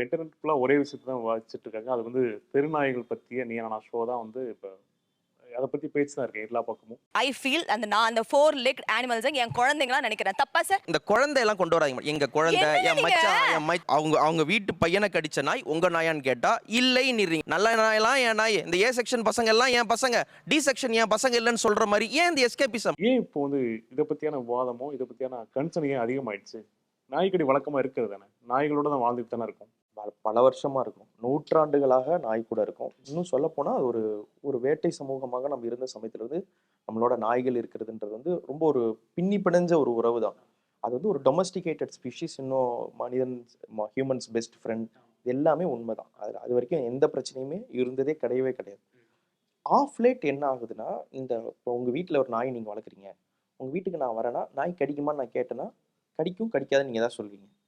இப்போ இன்டர்நெட் ஃபுல்லாக ஒரே விஷயத்தை தான் வச்சுட்டு இருக்காங்க. அது வந்து தெருநாய்கள் பற்றிய நீ நான் ஷோ தான் வந்து இப்போ அதை பற்றி பேச்சு தான் இருக்கேன் எல்லா பக்கமும். ஐ ஃபீல் அந்த நான் அந்த ஃபோர் லெக் அனிமல்ஸ் என் குழந்தைங்களா நினைக்கிறேன். தப்பா சார் இந்த குழந்தை எல்லாம் கொண்டு வராங்க எங்க குழந்தை என்? மச்சான் என் மை அவங்க அவங்க வீட்டு பையனை கடிச்ச நாய் உங்க நாயான்னு கேட்டா இல்லை நீங்க நல்ல நாயெல்லாம் என் நாய். இந்த ஏ செக்ஷன் பசங்க எல்லாம் என் பசங்க. டி செக்ஷன் என் பசங்க இல்லைன்னு சொல்ற மாதிரி ஏன் இந்த எஸ்கேபிசம் ஏன் இப்போ வந்து இதை பற்றியான விவாதமோ இதை பற்றியான கன்சர்ன் ஏன் அதிகமாயிடுச்சு? நாய்க்கடி வழக்கமாக இருக்கிறது தானே? நாய்களோட தான் வாழ்ந்துட்டு தானே இருக்கும். பல- பல வருஷமா இருக்கும். நூற்றாண்டுகளாக நாய் கூட இருக்கும். இன்னும் சொல்ல போனால் அது ஒரு ஒரு வேட்டை சமூகமாக நம்ம இருந்த சமயத்துல இருந்து நம்மளோட நாய்கள் இருக்கிறதுன்றது வந்து ரொம்ப ஒரு பின்னி பிணைஞ்ச ஒரு உறவு தான் அது வந்து ஒரு டொமஸ்டிகேட்டட் ஸ்பீஷிஸ் இன்னும் மனிதன் ஹியூமன்ஸ் பெஸ்ட் ஃப்ரெண்ட் எல்லாமே எல்லாமே உண்மைதான். அது அது வரைக்கும் எந்த பிரச்சனையுமே இருந்ததே கிடையவே கிடையாது. ஆஃப் லேட் என்ன ஆகுதுன்னா இந்த இப்போ உங்கள் வீட்டில் ஒரு நாய் நீங்கள் வளர்க்குறீங்க. உங்கள் வீட்டுக்கு நான் வரேன்னா நாய் கடிக்குமான்னு நான் கேட்டேன்னா கடிக்கும் கடிக்காதுன்னு நீங்கள் தான் சொல்வீங்க.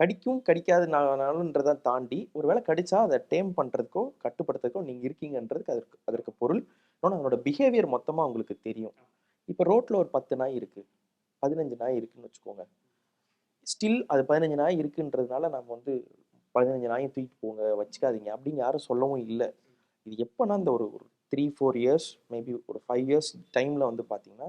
கடிக்கும் கடிக்காதுனாலுன்றதை தாண்டி ஒருவேளை கடிச்சா அதை டேம் பண்ணுறதுக்கோ கட்டுப்படுத்துறதுக்கோ நீங்கள் இருக்கீங்கன்றதுக்கு அதற்கு அதற்கு பொருள். இன்னொன்று அதனோட பிஹேவியர் மொத்தமாக உங்களுக்கு தெரியும். இப்போ ரோட்டில் ஒரு பத்து நாய் இருக்குது பதினஞ்சு நாய் இருக்குன்னு வச்சுக்கோங்க. ஸ்டில் அது பதினஞ்சு நாய் இருக்குன்றதுனால நம்ம வந்து பதினஞ்சு நாயும் தூக்கிட்டு போங்க வச்சுக்காதீங்க அப்படின்னு யாரும் சொல்லவும் இல்லை. இது எப்போனா இந்த ஒரு த்ரீ ஃபோர் இயர்ஸ் மேபி ஒரு ஃபைவ் இயர்ஸ் டைமில் வந்து பார்த்தீங்கன்னா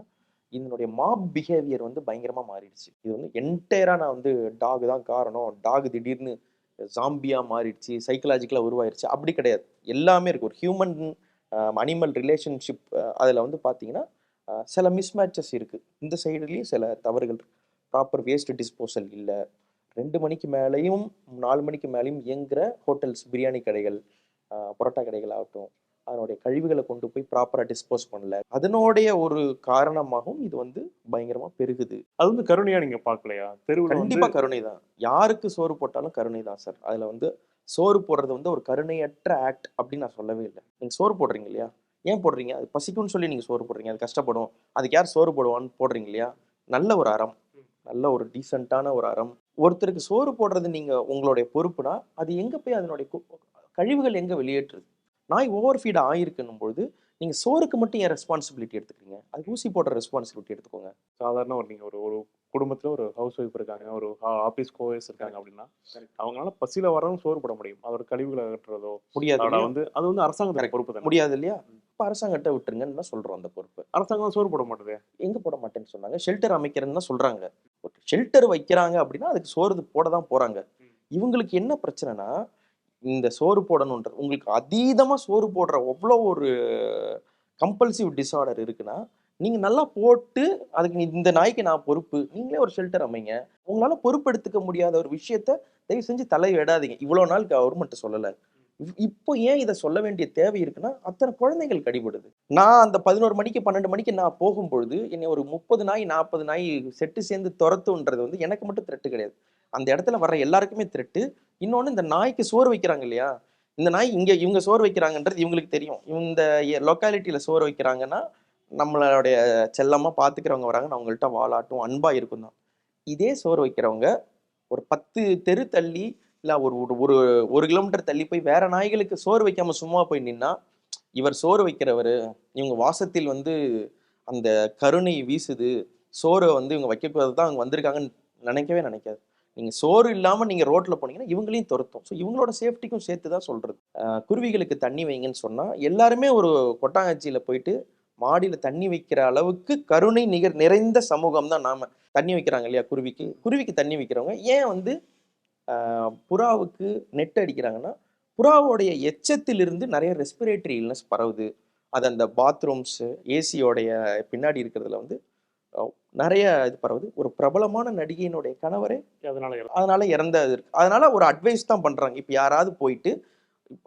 இதனுடைய மாப் பிஹேவியர் வந்து பயங்கரமா மாறிடுச்சு. இது வந்து என்டையரா நான் வந்து டாக் தான் காரணம். டாக் திடீர்னு ஜாம்பியா மாறிடுச்சு சைக்கலாஜிக்கலா உருவாயிருச்சு. அப்படி கிடையாது. எல்லாமே இருக்கு. ஒரு ஹியூமன் அனிமல் ரிலேஷன்ஷிப் அதில் வந்து பார்த்தீங்கன்னா சில மிஸ்மேட்சஸ் இருக்குது இந்த சைடுலேயும் சில தவறுகள் ப்ராப்பர் வேஸ்ட் டிஸ்போசல் இல்லை. ரெண்டு மணிக்கு மேலேயும் நாலு மணிக்கு மேலேயும் இயங்குகிற ஹோட்டல்ஸ் பிரியாணி கடைகள் பரோட்டா கடைகள் ஆகட்டும் அதனுடைய கழிவுகளை கொண்டு போய் ப்ராப்பராக டிஸ்போஸ் பண்ணல. அதனுடைய ஒரு காரணமாகவும் இது வந்து பயங்கரமா பெருகுது. அது வந்து கருணையாக நீங்கள் பார்க்கலையா? தெருவில் வந்து கண்டிப்பா கருணை தான் யாருக்கு சோறு போட்டாலும் கருணை தான் சார். அதுல வந்து சோறு போடுறது வந்து ஒரு கருணையற்ற ஆக்ட் அப்படின்னு நான் சொல்லவே இல்லை. நீங்க சோறு போடுறீங்க இல்லையா? ஏன் போடுறீங்க? அது பசிக்கும்னு சொல்லி நீங்க சோறு போடுறீங்க. அது கஷ்டப்படும். அதுக்கு யார் சோறு போடுவான்னு போடுறீங்க இல்லையா? நல்ல ஒரு அறம். நல்ல ஒரு டீசெண்டான ஒரு அறம். ஒருத்தருக்கு சோறு போடுறது நீங்க உங்களுடைய பொறுப்புனா அது எங்க போய் அதனுடைய கழிவுகள் எங்க வெளியேற்றுது? நாய் ஓவர் ஃபீட் ஆயிருக்குன்னும் பொழுது நீங்க சோறுக்கு மட்டும் ஏன் ரெஸ்பான்சிபிலிட்டி எடுத்துக்கிறீங்க? அதுக்கு ஊசி போடுற ரெஸ்பான்சிபிலிட்டி எடுத்துக்கோங்க. சாதாரண ஒரு நீங்கள் ஒரு ஒரு குடும்பத்தில் ஒரு ஹவுஸ் ஒய்ஃப் இருக்காங்க ஒரு ஆஃபீஸ் கோயஸ் இருக்காங்க அப்படின்னா அவங்களால பசியில் வரவும் சோறு போட முடியும். அதோட கழிவுகளை அகற்றுறதோ முடியாது? வந்து அது வந்து அரசாங்கத்தோட. பொறுப்பு தானே? முடியாது இல்லையா? இப்ப அரசாங்கத்தை விட்டுருங்கன்னு தான் சொல்றோம் அந்த பொறுப்பு. அரசாங்கம் சோறு போட மாட்டுது. எங்க போட மாட்டேன்னு சொன்னாங்க? ஷெல்டர் அமைக்கிறேன்னு தான் சொல்றாங்க. ஷெல்டர் வைக்கிறாங்க அப்படின்னா அதுக்கு சோறு போட தான் போறாங்க இவங்களுக்கு என்ன பிரச்சனைனா இந்த சோறு போடணுன்ற உங்களுக்கு அதீதமாக சோறு போடுற அவ்வளோ ஒரு கம்பல்சிவ் டிஸார்டர் இருக்குன்னா நீங்கள் நல்லா போட்டு அதுக்கு இந்த நாய்க்கு நான் பொறுப்பு நீங்களே ஒரு ஷெல்டர் அமைங்க. உங்களால் பொறுப்பெடுத்துக்க முடியாத ஒரு விஷயத்த தயவு செஞ்சு தலை விடாதீங்க இவ்வளோ நாள் கவர்மெண்ட் சொல்லலை. இப்போ ஏன் இதை சொல்ல வேண்டிய தேவை இருக்குன்னா அத்தனை குழந்தைகள் கடிபடுது நான் அந்த பதினோரு மணிக்கு பன்னெண்டு மணிக்கு நான் போகும்பொழுது என்னை ஒரு முப்பது நாய் நாற்பது நாய் செட்டு சேர்ந்து துரத்துன்றது வந்து எனக்கு மட்டும் த்ரெட்டு கிடையாது. அந்த இடத்துல வர்ற எல்லாருக்குமே திருட்டு. இன்னொன்று இந்த நாய்க்கு சோறு வைக்கிறாங்க இல்லையா? இந்த நாய் இங்கே இவங்க சோறு வைக்கிறாங்கன்றது இவங்களுக்கு தெரியும். இந்த லொக்காலிட்டியில் சோறு வைக்கிறாங்கன்னா நம்மளுடைய செல்லமாக பார்த்துக்கிறவங்க வராங்க நான் அவங்கள்ட்ட வாழாட்டும் அன்பாக இருக்கும் தான். இதே சோறு வைக்கிறவங்க ஒரு பத்து தெரு தள்ளி இல்லை ஒரு ஒரு- ஒரு ஒரு கிலோமீட்டர் தள்ளி போய் வேற நாய்களுக்கு சோறு வைக்காம சும்மா போய் நின்னா இவர் சோறு வைக்கிறவர் இவங்க வாசத்தில் வந்து அந்த கருணை வீசுது சோறை வந்து இவங்க வைக்கக்கூடாது தான் அவங்க வந்திருக்காங்கன்னு நினைக்கவே நினைக்காது. நீங்கள் சோறு இல்லாமல் நீங்கள் ரோட்டில் போனீங்கன்னா இவங்களையும் துரத்தும். ஸோ இவங்களோட சேஃப்டிக்கும் சேர்த்து தான் சொல்கிறது குருவிகளுக்கு தண்ணி வைங்கன்னு சொன்னால் எல்லாருமே ஒரு கொட்டாங்கச்சியில் போயிட்டு மாடியில் தண்ணி வைக்கிற அளவுக்கு கருணை நிகர் நிறைந்த சமூகம் தான் நாம். தண்ணி வைக்கிறாங்க இல்லையா குருவிக்கு? குருவிக்கு தண்ணி வைக்கிறவங்க ஏன் வந்து புறாவுக்கு நெட் அடிக்கிறாங்கன்னா புறாவோடைய எச்சத்திலிருந்து நிறைய ரெஸ்பிரேட்டரி இல்னஸ் பரவுது. அது அந்த பாத்ரூம்ஸு ஏசியோடைய பின்னாடி இருக்கிறதுல வந்து நிறைய இது பரவுது. ஒரு பிரபலமான நடிகையினுடைய கணவரே அதனால இறந்து- அதனால இறந்தது இருக்கு. அதனால ஒரு அட்வைஸ் தான் பண்றாங்க. இப்போ யாராவது போயிட்டு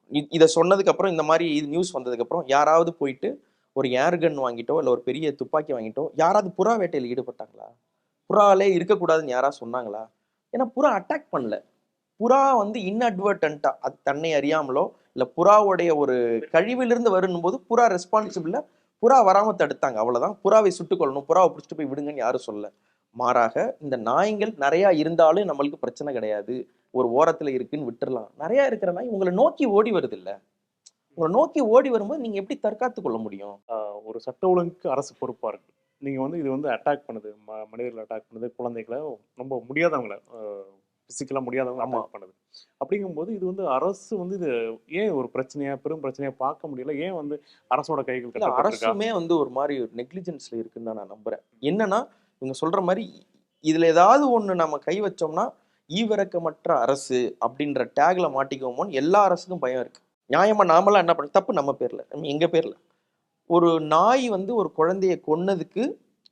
இதை சொன்னதுக்கு அப்புறம் இந்த மாதிரி இது நியூஸ் வந்ததுக்கு அப்புறம் யாராவது போயிட்டு ஒரு ஏர் கன் வாங்கிட்டோ இல்லை ஒரு பெரிய துப்பாக்கி வாங்கிட்டோ யாராவது புறா வேட்டையில் ஈடுபட்டாங்களா? புறாலே இருக்கக்கூடாதுன்னு யாராவது சொன்னாங்களா? ஏன்னா புறா அட்டாக் பண்ணல. புறா வந்து இன்அட்வர்டண்டா அது தன்னை அறியாமலோ இல்லை புறாவுடைய ஒரு கழிவிலிருந்து வரும்போது புறா ரெஸ்பான்சிபிள புறா வராம தடுத்தாங்க. அவ்வளோதான் புறாவை சுட்டு கொள்ளணும் புறாவை பிடிச்சிட்டு போய் விடுங்கன்னு யாரும் சொல்ல மாறாக இந்த நாய்கள் நிறையா இருந்தாலும் நம்மளுக்கு பிரச்சனை கிடையாது. ஒரு ஓரத்தில் இருக்குன்னு விட்டுறலாம். நிறையா இருக்கிற நாய் உங்களை நோக்கி ஓடி வருது உங்களை நோக்கி ஓடி வரும்போது நீங்கள் எப்படி தற்காத்து கொள்ள முடியும்? ஒரு சட்ட ஒழுங்குக்கு அரசு பொறுப்பாக இருக்கு நீங்கள் வந்து இது வந்து அட்டாக் பண்ணுது. ம- மனிதர்களை அட்டாக் பண்ணுது. குழந்தைகளை ரொம்ப முடியாதவங்கள பிசிக்கலாக முடியாதவங்க ஆமா. அட்டாக் பண்ணுது அப்படிங்கும்போது இது வந்து அரசு வந்து இது ஏன் ஒரு பிரச்சனையா பெரும் பிரச்சனையா பார்க்க முடியல? ஏன் வந்து அரசோட கைகள் அரசுமே வந்து ஒரு மாதிரி ஒரு நெக்லிஜென்ஸ்ல இருக்குன்னு தான் நான் நம்புறேன். என்னன்னா இவங்க சொல்ற மாதிரி இதுல ஏதாவது ஒண்ணு நம்ம கை வச்சோம்னா ஈவிரக்கமற்ற அரசு அப்படின்ற டேக்ல மாட்டிக்குவோமோன்னு எல்லா அரசுக்கும் பயம் இருக்கு. நியாயமா நாமெல்லாம் என்ன பண்ண தப்பு நம்ம பேர்ல எங்க பேர்ல. ஒரு நாய் வந்து ஒரு குழந்தைய கொன்னதுக்கு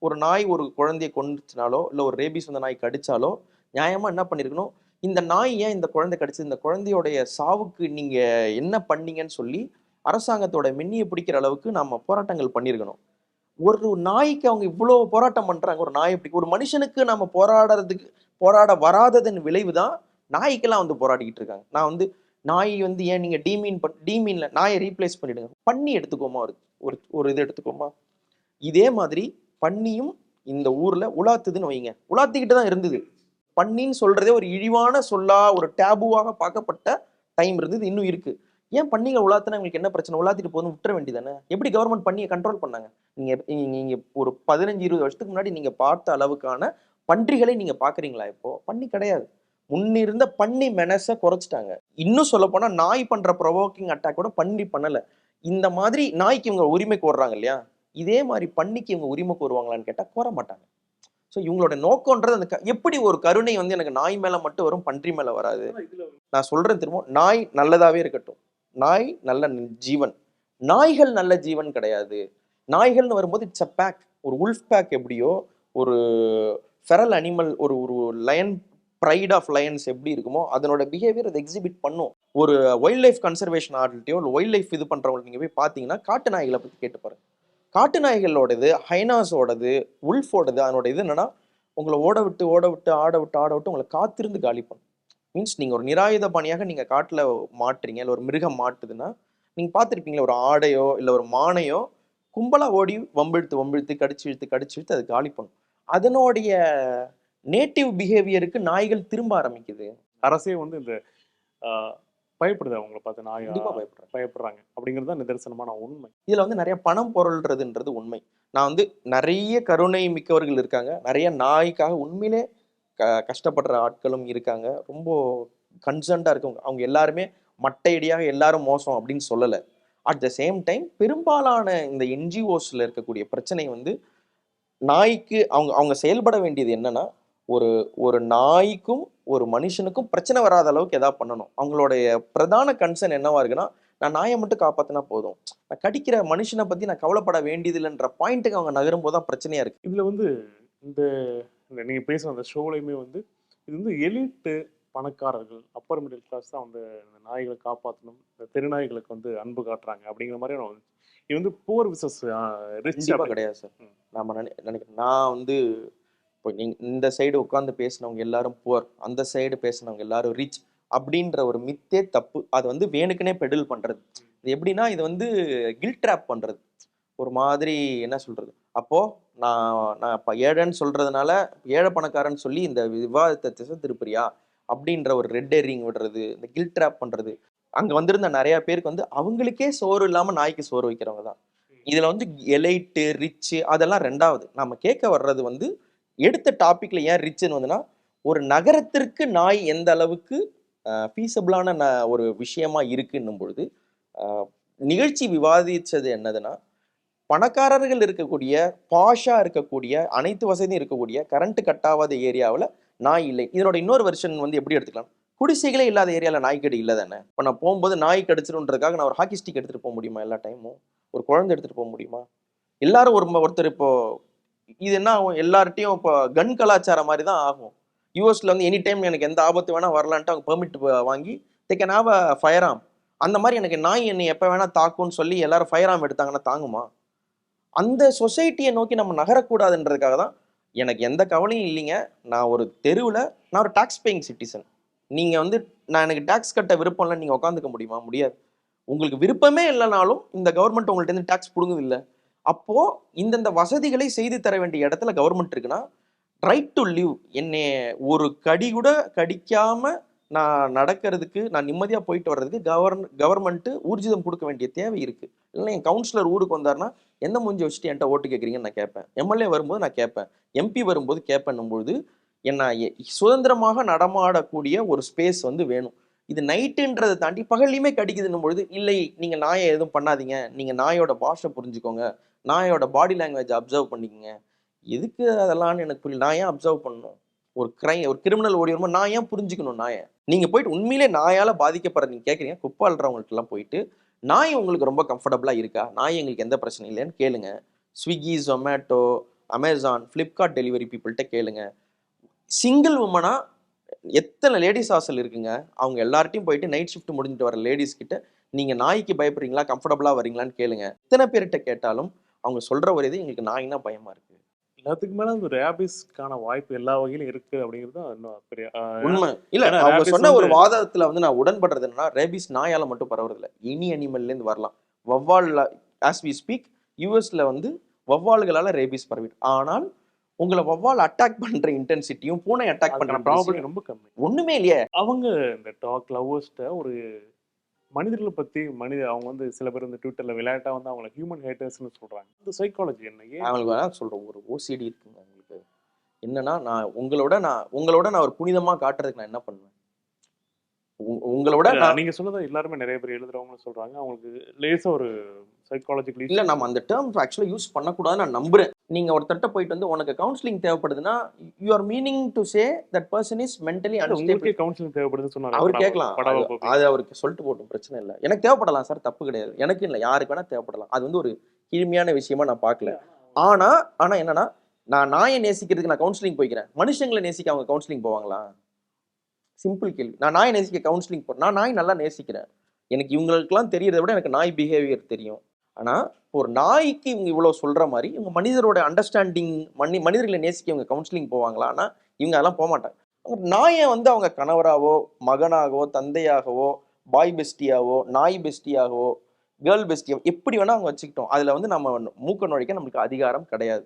ஒரு நாய் ஒரு குழந்தைய கொண்டுச்சுனாலோ இல்ல ஒரு ரேபிஸ் வந்த நாய் கடிச்சாலோ நியாயமாக என்ன பண்ணியிருக்கணும் இந்த நாய் ஏன் இந்த குழந்தை கடிச்சது இந்த குழந்தையோடைய சாவுக்கு நீங்கள் என்ன பண்ணீங்கன்னு சொல்லி அரசாங்கத்தோட மென்னியை பிடிக்கிற அளவுக்கு நம்ம போராட்டங்கள் பண்ணியிருக்கணும் ஒரு நாய்க்கு அவங்க இவ்வளோ போராட்டம் பண்ணுறாங்க ஒரு நாய் எப்படி ஒரு மனுஷனுக்கு நம்ம போராடுறதுக்கு போராட வராததன் விளைவு தான் நாய்க்கெல்லாம் வந்து போராடிக்கிட்டு இருக்காங்க. நான் வந்து நாய் வந்து ஏன் நீங்கள் டீமீன் பண் டீமீனில் நாயை ரீப்ளேஸ் பண்ணிடுங்க. பண்ணி எடுத்துக்கோமா ஒரு ஒரு ஒரு இது எடுத்துக்கோமா? இதே மாதிரி பன்னியும் இந்த ஊரில் உலாத்துதுன்னு வைங்க. உலாத்திக்கிட்டு தான் இருந்தது. பன்னின்னு சொல்றதே ஒரு இழிவான சொல்லா ஒரு டேபுவாக பார்க்கப்பட்ட டைம் இருந்தது இன்னும் இருக்கு. ஏன் பண்ணிங்க உலாத்தினா உங்களுக்கு என்ன பிரச்சனை? உலாத்திட்டு போதும் விட்டுற வேண்டியதானே எப்படி கவர்மெண்ட் பண்ணியை கண்ட்ரோல் பண்ணாங்க? நீங்க நீங்க ஒரு பதினஞ்சு இருபது வருஷத்துக்கு முன்னாடி நீங்க பார்த்த அளவுக்கான பன்றிகளை நீங்க பாக்குறீங்களா இப்போ? பண்ணி கிடையாது. முன்னிருந்த பன்னி மெனஸை குறைச்சிட்டாங்க. இன்னும் சொல்ல போனா நாய் பண்ற ப்ரொவோக்கிங் அட்டாக் கூட பன்னி பண்ணல. இந்த மாதிரி நாய்க்கு இவங்க உரிமை கோர்றாங்க இல்லையா? இதே மாதிரி பண்ணிக்கு இவங்க உரிமை கோருவாங்களான்னு கேட்டா கோர மாட்டாங்க. ஸோ இவங்களோட நோக்கம்ன்றது அந்த எப்படி ஒரு கருணை வந்து எனக்கு நாய் மேல மட்டும் வரும் பன்றி மேல வராது? நான் சொல்றேன் திரும்ப நாய் நல்லதாவே இருக்கட்டும். நாய் நல்ல ஜீவன். நாய்கள் நல்ல ஜீவன் கிடையாது. நாய்கள்னு வரும்போது இட்ஸ் அ பேக் ஒரு உல்ஃப் பேக் எப்படியோ ஒரு ஃபெரல் அனிமல் ஒரு ஒரு லயன் ப்ரைட் ஆஃப் லயன்ஸ் எப்படி இருக்குமோ அதனோட பிஹேவியர் அதை எக்ஸிபிட் பண்ணும். ஒரு வைல்ட் லைஃப் கன்சர்வேஷன் ஆர்ட்லையோ இல்லை வைல்ட் லைஃப் இது பண்றவங்களுக்கு நீங்க போய் பார்த்தீங்கன்னா காட்டு நாய்களை பத்தி கேட்டு பாருங்க. காட்டு நாய்களோடது ஹைனாஸோடது உல்ஃபோடது அதனோட இது என்னன்னா உங்களை ஓட விட்டு ஓட விட்டு ஆட விட்டு ஆட விட்டு உங்களை காத்திருந்து காலி பண்ணும். மீன்ஸ் நீங்கள் ஒரு நிராயுத பாணியாக நீங்கள் காட்டில் மாட்டுறீங்க இல்லை ஒரு மிருகம் மாட்டுதுன்னா நீங்கள் பார்த்துருப்பீங்களா ஒரு ஆடையோ இல்லை ஒரு மானையோ கும்பலாக ஓடி வம்பிழுத்து வம்பிழுத்து கடிச்சு இழுத்து கடிச்சு இழுத்து அது காலி பண்ணும். அதனுடைய நேட்டிவ் பிஹேவியருக்கு நாய்கள் திரும்ப ஆரம்பிக்குது. அரசே வந்து இந்த பயப்படுது அவங்கள பார்த்து நாயா கண்டிப்பா பயப்படுறேன். பயப்படுறாங்க. அப்படிங்கிறது தான் நிதர்சனமான உண்மை. இதுல வந்து நிறைய பணம் பொருள்றதுன்றது உண்மை. நான் வந்து நிறைய கருணை மிக்கவர்கள் இருக்காங்க. நிறைய நாய்க்காக உண்மையிலே க கஷ்டப்படுற ஆட்களும் இருக்காங்க. ரொம்ப கன்சர்ன்டா இருக்கவங்க. அவங்க எல்லாருமே மட்டையடியாக எல்லாரும் மோசம் அப்படின்னு சொல்லலை. அட் த சேம் டைம் பெரும்பாலான இந்த என்ஜிஓஸ்ல இருக்கக்கூடிய பிரச்சனை வந்து நாய்க்கு அவங்க அவங்க செயல்பட வேண்டியது என்னன்னா ஒரு ஒரு நாய்க்கும் ஒரு மனுஷனுக்கும் பிரச்சனை வராத அளவுக்கு எதாவது பண்ணணும். அவங்களுடைய பிரதான கன்சர்ன் என்னவா இருக்குன்னா நான் நாயை மட்டும் காப்பாத்தினா போதும். நான் கடிக்கிற மனுஷனை பத்தி நான் கவலைப்பட வேண்டியதில்லைன்ற பாயிண்ட்டுக்கு அவங்க நகரும் போது தான் பிரச்சனையா இருக்கு. இதுல வந்து இந்த நீங்க பேசுற அந்த ஷோலையுமே வந்து இது வந்து எலிட்டு பணக்காரர்கள் அப்பர் மிடில் கிளாஸ் தான் வந்து நாய்களை காப்பாற்றணும் இந்த தெருநாய்களுக்கு வந்து அன்பு காட்டுறாங்க அப்படிங்கிற மாதிரி நான் இது வந்து போர் விசஸ் ரிச் கிடையாது சார் ம். நாம நினை நினைக்கிறேன் நான் வந்து இப்போ நீங்கள் இந்த சைடு உட்காந்து பேசினவங்க எல்லாரும் புவர் அந்த சைடு பேசினவங்க எல்லாரும் ரிச் அப்படின்ற ஒரு மித்தே தப்பு. அது வந்து வேணுக்குனே பெடல் பண்றது. இது எப்படின்னா இது வந்து கில் ட்ராப் பண்றது. ஒரு மாதிரி என்ன சொல்றது? அப்போ நான் நான் இப்போ ஏழைன்னு சொல்றதுனால ஏழை பணக்காரன்னு சொல்லி இந்த விவாதத்தை திசை திருப்புறியா? அப்படின்ற ஒரு ரெட் ஏரிங் விடுறது இந்த கில் ட்ராப் பண்றது. அங்க வந்திருந்த நிறைய பேருக்கு வந்து அவங்களுக்கே சோறு இல்லாம நாய்க்கு சோறு வைக்கிறவங்க தான். இதுல வந்து எலைட்டு ரிச்சு அதெல்லாம் ரெண்டாவது. நம்ம கேட்க வர்றது வந்து எடுத்த டாப்பிக்கில் ஏன் ரிச்சுன்னு வந்துன்னா ஒரு நகரத்திற்கு நாய் எந்த அளவுக்கு ஃபீஸபிளான ஒரு விஷயமா இருக்குன்னும் பொழுது நிகழ்ச்சி விவாதித்தது என்னதுன்னா பணக்காரர்கள் இருக்கக்கூடிய பாஷா இருக்கக்கூடிய அனைத்து வசதியும் இருக்கக்கூடிய கரண்ட் கட்டாவாத ஏரியாவில் நாய் இல்லை. இதனோட இன்னொரு வெர்ஷன் வந்து எப்படி எடுத்துக்கலாம்? குடிசைகளே இல்லாத ஏரியாவில் நாய்க்கடி இல்லை தானே? இப்போ நான் போகும்போது நாய் கடிச்சிருன்றதுக்காக நான் ஒரு ஹாக்கி ஸ்டிக் எடுத்துகிட்டு போக முடியுமா? எல்லா டைமும் ஒரு குழந்தை எடுத்துகிட்டு போக முடியுமா? எல்லாரும் ஒரு ஒருத்தர் இப்போ இது என்ன ஆகும்? எல்லார்ட்டையும் இப்போ கன் கலாச்சாரம் மாதிரி தான் ஆகும் யூஎஸ்ல வந்து எனி டைம் எனக்கு எந்த ஆபத்து வேணா வரலான்ட்டு அவங்க பெர்மிட் வாங்கி they can have a firearm அந்த மாதிரி எனக்கு நாய் என்னை எப்போ வேணா தாக்கும்னு சொல்லி எல்லாரும் ஃபயர் ஆம் எடுத்தாங்கன்னா தாங்குமா? அந்த சொசைட்டியை நோக்கி நம்ம நகரக்கூடாதுன்றதுக்காக தான் எனக்கு எந்த கவலையும் இல்லைங்க. நான் ஒரு தெருவில் நான் ஒரு டாக்ஸ் பேயிங் சிட்டிசன் நீங்கள் வந்து நான் எனக்கு டாக்ஸ் கட்ட விருப்பம் இல்லை நீங்கள் உட்காந்துக்க முடியுமா? முடியாது. உங்களுக்கு விருப்பமே இல்லைனாலும் இந்த கவர்மெண்ட் உங்கள்கிட்ட இருந்து டாக்ஸ் பிடுங்குது இல்லை அப்போ இந்தந்த வசதிகளை செய்து தர வேண்டிய இடத்துல கவர்மெண்ட் இருக்குன்னா ரைட் டு லிவ் என்னை ஒரு கடி கூட கடிக்காம நான் நடக்கிறதுக்கு நான் நிம்மதியாக போயிட்டு வர்றதுக்கு கவர்ன் கவர்மெண்ட்டு ஊர்ஜிதம் கொடுக்க வேண்டிய தேவை இருக்குது இல்லைன்னா என் கவுன்சிலர் ஊருக்கு வந்தாருன்னா எந்த மூஞ்சி வச்சுட்டு என்கிட்ட ஓட்டு கேட்குறீங்கன்னு நான் கேட்பேன் எம்எல்ஏ வரும்போது நான் கேட்பேன் எம்பி வரும்போது கேட்பேன்னும் பொழுது என்ன சுதந்திரமாக நடமாடக்கூடிய ஒரு ஸ்பேஸ் வந்து வேணும். இது நைட்டுன்றதை தாண்டி பகல்லையுமே கடிக்குதுன்னும் பொழுது இல்லை நீங்கள் நாயை எதுவும் பண்ணாதீங்க. நீங்கள் நாயோட பாஷை புரிஞ்சுக்கோங்க. நாயோட பாடி லாங்குவேஜ் அப்சர்வ் பண்ணிக்கங்க. எதுக்கு அதெல்லாம்னு எனக்கு புரியல. நான் ஏன் அப்சர்வ் பண்ணணும்? ஒரு கிரைம் ஒரு கிரிமினல் ஓடி வரும்போது நான் ஏன் புரிஞ்சுக்கணும் நாயை? நீங்கள் போயிட்டு உண்மையிலே நாயால் பாதிக்கப்படுற நீங்கள் கேட்குறீங்க குப்பாளுறவங்கள்ட்டலாம் போயிட்டு நாய் உங்களுக்கு ரொம்ப கம்ஃபர்டபுளாக இருக்கா? நாய் எங்களுக்கு எந்த பிரச்சனையும் இல்லைன்னு கேளுங்க. ஸ்விக்கி ஜொமேட்டோ அமேசான் ஃப்ளிப்கார்ட் டெலிவரி பீப்புள்கிட்ட கேளுங்க. சிங்கிள் உமனாக எத்தனை லேடிஸ் ஹாஸ்டல் இருக்குங்க? அவங்க எல்லார்ட்டையும் போயிட்டு நைட் ஷிஃப்ட் முடிஞ்சிட்டு வர லேடிஸ் கிட்ட நீங்கள் நாய்க்கு பயப்படுறீங்களா? கம்ஃபர்டபுளாக வரீங்களான்னு கேளுங்க. எத்தனை பேர்கிட்ட கேட்டாலும் அவங்க சொல்ற ஒரு இது எங்களுக்கு நாய்னா பயமா இருக்கு? எல்லாத்துக்கு மேல அந்த ரேபிஸ்க்கான வாய்ப்பு எல்லா வகையிலும் இருக்கு அப்படிங்கிறது இன்னும் பெரிய உண்மை. இல்ல அவங்க சொன்ன ஒரு வாதத்துல வந்து நான் உடன்படுறது என்னன்னா ரேபிஸ் நாயால மட்டும் பரவுறது இல்ல எனி அனிமல்ல இருந்து வரலாம் வவ்வால்ல ஆஸ் வி ஸ்பீக் யூஎஸ்ல வந்து வவ்வால்களால ரேபிஸ் பரவிட்டு ஆனால் உங்களை வவ்வால் அட்டாக் பண்ற இன்டென்சிட்டியும் பூனை அட்டாக் பண்ற intensity ரொம்ப கம்மி. ஒண்ணுமே இல்லையே. அவங்க இந்த டாக் லவ்வர்ஸ்ட்ட ஒரு மனிதர்களை பத்தி மனித அவங்க வந்து சில பேர் இந்த ட்விட்டர்ல விளையாட்டா வந்து அவங்கள ஹியூமன் ஹேட்டர்ஸ்னு சொல்றாங்க. இந்த சைக்காலஜி என்ன? அவங்களுக்கு வேணா சொல்றேன் ஒரு ஓசிடி இருக்குங்க அவங்களுக்கு என்னன்னா நான் உங்களோட நான் உங்களோட நான் ஒரு புனிதமா காட்டுறதுக்கு நான் என்ன பண்ணுவேன்? உங்களோட நீங்க சொன்னதை எல்லாருமே நிறைய பேர் எழுதுறவங்களும் சொல்றாங்க. அவங்களுக்கு லேசா ஒரு சைக்காலஜிக்கலி இல்ல நம்ம அந்த டேர்ம் ஆக்சுவலா யூஸ் பண்ணக்கூடாதுன்னு நான் நம்புறேன். நீங்க ஒருத்தட்ட போயிட்டு வந்து உனக்கு counselling தேவைப்படுதுன்னா you are meaning to say that person is mentally உங்களுக்கே கவுன்சிலிங் தேவைப்படுதுன்னு சொன்னாரு? அவர் கேட்கலாம். அது- அவருக்கு சொல்லிட்டு போட்டும் பிரச்சனை இல்லை. எனக்கு தேவைப்படலாம் சார் தப்பு கிடையாது. எனக்கு இல்லை யாருக்கு வேணா தேவைப்படலாம். அது வந்து ஒரு கீழ்மையான விஷயமா நான் பார்க்கல. ஆனா ஆனா என்னன்னா நான் நாயை நேசிக்கிறதுக்கு நான் கவுன்சிலிங் போய்க்கிறேன். மனுஷங்களை நேசிக்க அவங்க கவுன்சிலிங் போவாங்களா? சிம்பிள் கேள்வி. நான் நாயை நேசிக்க கவுன்சிலிங் போறேன் நான் நாய் நல்லா நேசிக்கிறேன். எனக்கு இவங்களுக்குலாம் தெரியறதை விட எனக்கு நாய் பிஹேவியர் தெரியும். ஆனால் ஒரு நாய்க்கு இவங்க இவ்வளோ சொல்கிற மாதிரி இவங்க மனிதரோட அண்டர்ஸ்டாண்டிங் மனி மனிதர்களை நேசிக்க இவங்க கவுன்சிலிங் போவாங்களா? ஆனால் இவங்க அதெல்லாம் போக மாட்டாங்க. அவங்க நாயை வந்து அவங்க கணவராகவோ மகனாகவோ தந்தையாகவோ பாய் பெஸ்டியாகவோ நாய் பெஸ்டியாகவோ கேர்ள் பெஸ்டியாகவோ எப்படி வேணால் அவங்க வச்சுக்கிட்டோம். அதில் வந்து நம்ம மூக்க நுழைக்க நம்மளுக்கு அதிகாரம் கிடையாது.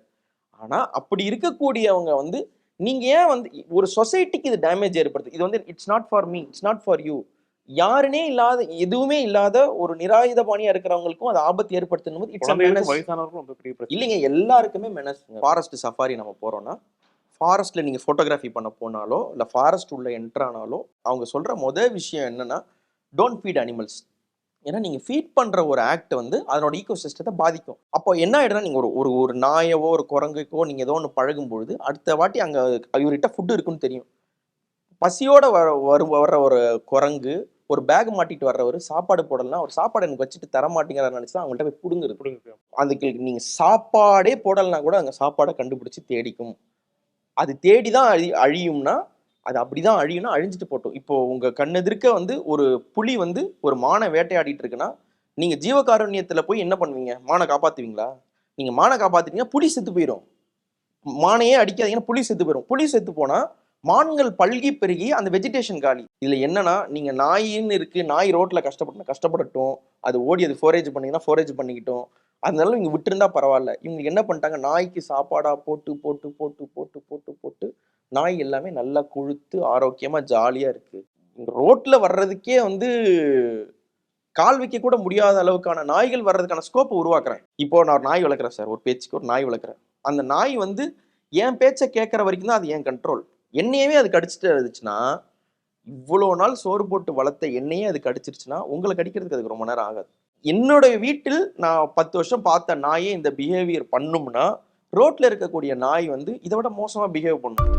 ஆனால் அப்படி இருக்கக்கூடியவங்க வந்து நீங்கள் ஏன் வந்து ஒரு சொசைட்டிக்கு இது டேமேஜ் ஏற்படுது? இது வந்து it's not for me it's not for you யாருனே இல்லாத எதுவுமே இல்லாத ஒரு நிராயுதபாணியா இருக்கிறவங்களுக்கும் அது ஆபத்து ஏற்படுத்தும் போது இட்ஸ் குழந்தைகளுக்கும் வயசானவருக்கும் ரொம்ப பெரிய பிரச்சனை. இல்லைங்க எல்லாருக்குமே மெனஸ் ஃபாரஸ்ட் சஃபாரி நம்ம போறோம்னா ஃபாரஸ்ட்ல நீங்க ஃபோட்டோகிராஃபி பண்ண போனாலோ இல்ல ஃபாரஸ்ட் உள்ள என்டர் ஆனாலோ அவங்க சொல்ற முதல் விஷயம் என்னன்னா டோன்ட் ஃபீட் அனிமல்ஸ் ஏன்னா நீங்க ஃபீட் பண்ற ஒரு ஆக்ட் வந்து அதனோட ஈகோ சிஸ்டத்தை பாதிக்கும். அப்போ என்ன ஆயிடும்னா நீங்க ஒரு ஒரு ஒரு நாயவோ ஒரு குரங்குக்கோ நீங்க ஏதோ ஒன்று பழகும் பொழுது அடுத்த வாட்டி அங்க இவர்கிட்ட ஃபுட்டு இருக்குன்னு தெரியும். பசியோட வர வரும் வர்ற ஒரு குரங்கு ஒரு பேக் மாட்டிட்டு வர்றவர் சாப்பாடு போடலாம் ஒரு சாப்பாடு எனக்கு வச்சுட்டு தர மாட்டேங்கிறாரு நினைச்சு அவங்கள்ட்ட போய் புடுங்குறது. கொடுங்க அதுக்கு நீங்க சாப்பாடே போடலைன்னா கூட அங்க சாப்பாடை கண்டுபிடிச்சு தேடிக்கும். அது தேடி தான் அழி அழியும்னா அது அப்படிதான் அழியும்னா அழிஞ்சிட்டு போட்டோம். இப்போ உங்க கண்ணெதிர்க்க வந்து ஒரு புலி வந்து ஒரு மானை வேட்டையாடிட்டு இருக்குன்னா நீங்க ஜீவகாருண்யத்துல போய் என்ன பண்ணுவீங்க? மானை காப்பாத்துவீங்களா? நீங்க மானை காப்பாத்திட்டீங்கன்னா புலி செத்து போயிடும் மானையே அடிக்காதீங்கன்னா புலி செத்து போயிடும் புலி செத்து போனா மான்கள் பல்கி பெருகி அந்த வெஜிடேஷன் காலி. இதுல என்னன்னா நீங்க நாயின்னு இருக்கு நாய் ரோட்ல கஷ்டப்பட்டு கஷ்டப்படட்டும். அது ஓடி அது ஃபோரேஜ் பண்ணீங்கன்னா ஃபோரேஜ் பண்ணிக்கிட்டோம். அதனால இவங்க விட்டுருந்தா பரவாயில்ல. இவங்க என்ன பண்ணிட்டாங்க நாய்க்கு சாப்பாடா போட்டு போட்டு போட்டு போட்டு போட்டு போட்டு நாய் எல்லாமே நல்லா கொழுத்து ஆரோக்கியமா ஜாலியா இருக்கு. ரோட்ல வர்றதுக்கே வந்து கால் வைக்க கூட முடியாத அளவுக்கான நாய்கள் வர்றதுக்கான ஸ்கோப்பை உருவாக்குறேன். இப்போ நான் ஒரு நாய் வளர்க்குறேன் சார். ஒரு பேச்சுக்கு ஒரு நாய் வளர்க்குறேன். அந்த நாய் வந்து என் பேச்சை கேட்குற வரைக்கும் தான் அது என் கண்ட்ரோல் என்னையவே அது கடிச்சிட்டு இருந்துச்சுன்னா இவ்வளோ நாள் சோறு போட்டு வளர்த்த என்னையே அது கடிச்சிருச்சுன்னா உங்களை கடிக்கிறதுக்கு அதுக்கு ரொம்ப நேரம் ஆகாது. என்னோட வீட்டில் நான் பத்து வருஷம் பார்த்த நாயே இந்த பிஹேவியர் பண்ணும்னா ரோட்ல இருக்கக்கூடிய நாய் வந்து இதை விட மோசமாக பிஹேவ் பண்ணும்.